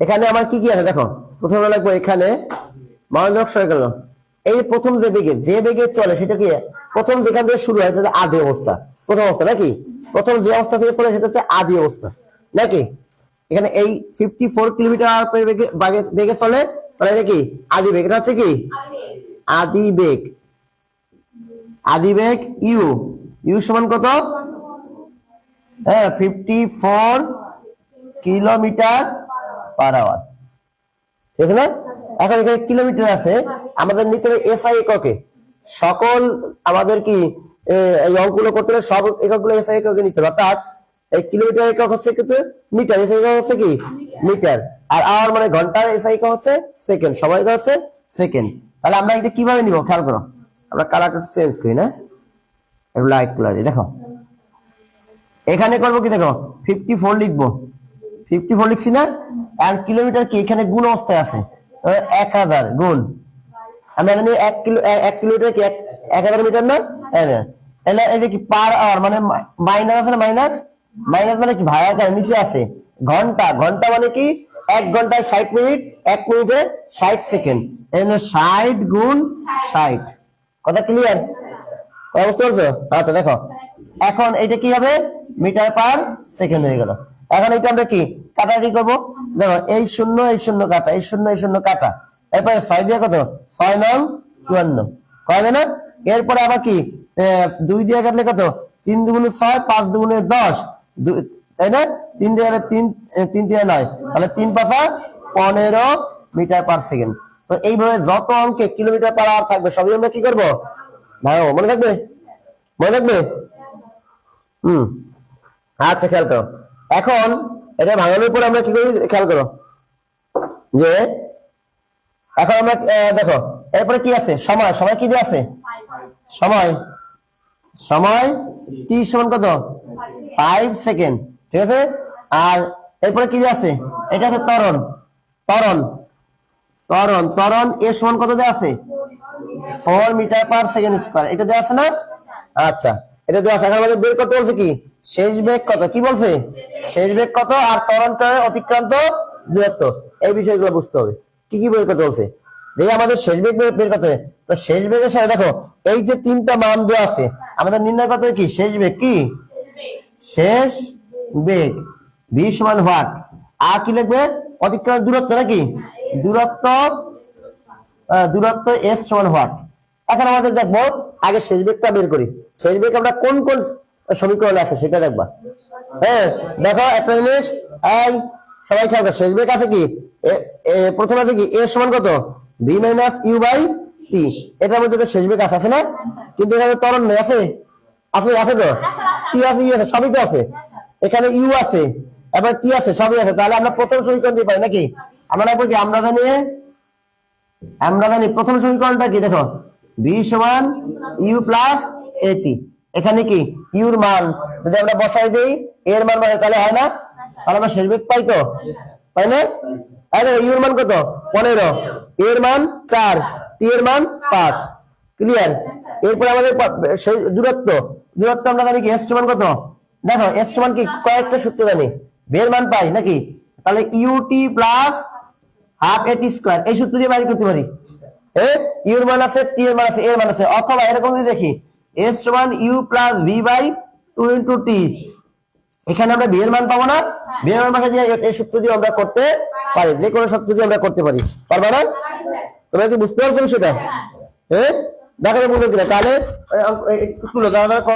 এখানে আমার কি কি আছে দেখো? প্রথমে লাগবো এখানে মনোযোগ সরে গেল এই প্রথম যে বেগে যে বেগে চলে, সেটা কি? প্রথম যেখান থেকে শুরু হয় সেটা আদি অবস্থা। প্রথম অবস্থা, নাকি? প্রথম যে অবস্থা থেকে চলে, সেটা হচ্ছে আদি অবস্থা। নাকি? এখানে এই ফিফটি ফোর কিলোমিটার বেগে, বাগে- বেগে চলে, তাহলে এটা কি? আদি বেগ। এটা হচ্ছে কি? আদি বেগ। আদি বেগ ইউ। ইউ সমান কত? হ্যাঁ fifty four kilometre per hour. ঠিক না? এখন এখানে কিলোমিটার আছে। আমাদের নিতে হবে এসআই এককে। সকল আমাদের কি এই অঙ্কগুলো করতে হলে সব এককগুলো এসআই এককে নিতে হবে। অর্থাৎ এই কিলোমিটার একক হচ্ছে কিন্তু মিটার। এসআই একক হচ্ছে কি? মিটার। আর আওয়ার মানে ঘণ্টার এসআই একক হচ্ছে সেকেন্ড। সময় একক হচ্ছে সেকেন্ড। তাহলে আমরা এটা কীভাবে নিব? খেয়াল করো। আমরা কালারটা চেঞ্জ করি, না? লাইট কালার দেখো। এখানে করব কি দেখো? ফিফটি ফোর লিখব। ফিফটি ফোর লিখছি না? আর কিলোমিটার কি? এখানে গুণ অবস্থায় আছে। এক হাজার গুণ। আমরা জানি এক কিলো এক কিলোমিটার কি? এক- হাজার মিটার না? এই যে, তাহলে এই যে কি পার আওয়ার মানে মাইনাস আছে না মাইনাস মাইনাস মানে কি ভাড়াকার নিচে আছে? ঘণ্টা। ঘণ্টা মানে কি? এক ঘন্টায় ষাট মিনিট এক মিনিটে ষাট সেকেন্ড। ষাট গুণ ষাট। কথা ক্লিয়ার বুঝতে পারছ? আচ্ছা দেখো। এখন এটা কি হবে? মিটার পার সেকেন্ড হয়ে গেল। এখন এটা আমরা কি? কাটাকাটি করব। দেখো, এই শূন্য এই শূন্য কাটা, এই শূন্য এই শূন্য কাটা। এরপরে ছয় দিয়ে কত? ছয় নং চুয়ান্ন। কয় না এরপরে আবার কি? দুই দিয়ে কাটলে কত? তিন দুগুণে ছয়, পাঁচ দুগুণে দশ। তাই না? তিন দিয়ে তিন তিন দিয়ে নয়। তাহলে তিন পাঁচা পনেরো মিটার পার সেকেন্ড। তো এইভাবে যত অঙ্কে কিলোমিটার পার আওয়ার থাকবে, সবই আমরা কি করব? ভাই মনে থাকবে? মনে থাকবে? হম। আচ্ছা খেয়াল করো। এখন এটা ভাঙানোর পর আমরা কি করি? খেয়াল করো। যে, এখন আমরা দেখো, এরপরে কি আছে? সময়। সময় কি দিয়ে আছে? সময়। সময় টি সমান কত? Five second. ঠিক আছে? আর এরপরে কি আছে? এটা আছে ত্বরণ। তরণ তরণ ত্বরণ এর সমান কত দেওয়া আছে? Four metre per second square এটা দেওয়া আছে না? আচ্ছা। এটা দেওয়া আছে। এখন আমাদের বের করতে বলছে কি? শেষ বেগ কত? কি বলছে? শেষ বেগ কত? আর ত্বরণটা অতিক্রান্ত দূরত্ব। এই বিষয়গুলো বুঝতে হবে। কি কি বের করতে বলছে? দেখি আমাদের শেষ বেগ বের করতে। তো শেষ বেগের সাথে দেখো, এই যে তিনটা মান দেওয়া আছে, আমাদের নির্ণয় করতে কি? শেষ বেগ কি? শেষ বেগ। ভি সমান হোয়াট? আর কি লিখবে? অতিক্রান্ত দূরত্ব নাকি? দূরত্ব দূরত্ব এস সমান হোয়াট। এখন আমাদের দেখব, আগে শেষ বেগটা বের করি। শেষ বেগ আমরা কোন কোন সমীকরণে আছে, সেটা দেখবা। হ্যাঁ দেখো একটা জিনিস, এই, সবাই খেয়াল শেষ বেগ আছে কি? প্রথমে আছে কি? এ সমান কত? V minus u by t. এটার মধ্যে তো শেষ বেগ আছে না? কিন্তু এখানে ত্বরণ নেই, আছে? আছে আছে তো? টি আছে ইউ আছে, সবই তো আছে। এখানে ইউ আছে, এবার টি আছে, সবই আছে। তাহলে আমরা প্রথম সমীকরণ দিয়ে পাই নাকি? আমরা লিখব কি, আমরা জানি আমরা জানি প্রথম সমীকরণটা কি, দেখো? বি সমান ইউ প্লাস এটি এখানে কি? ইউর মান। যদি আমরা বসাই দেই, এর মান বসাই, তাহলে হয় না? তাহলে আমরা শেষ বেগ পাই তো? পাই না? ইউর মান কত? পনেরো। এর মান চার টি এর মান পাঁচ। ক্লিয়ার এরপরে আমাদের সেই দূরত্ব। দূরত্ব আমরা জানি কি? এস সমান কত? দেখো এস সমান কি? কয়েকটা সূত্র জানি। বের মান পাই নাকি? তাহলে u t plus half a t square এই সূত্র দিয়ে বাইর করতে পারি। এ? ইউর মান আছে টি এর মান আছে, এর মান আছে। অথবা এরকম যদি দেখি এস সমান u plus v by two into t এখানে আমরা বিয়ের এর মান পাবো না। বিয়ের এর মান পাশে দিয়ে এই সূত্র দিয়ে আমরা করতে পারি যে কোনো সূত্র দিয়ে আমরা করতে পারি। পারবা না? তোমরা কি বুঝতে পারছ সেটা হ্যাঁ। দেখা যায় বুঝলো কিনা। তাহলে তুলো দাঁড়া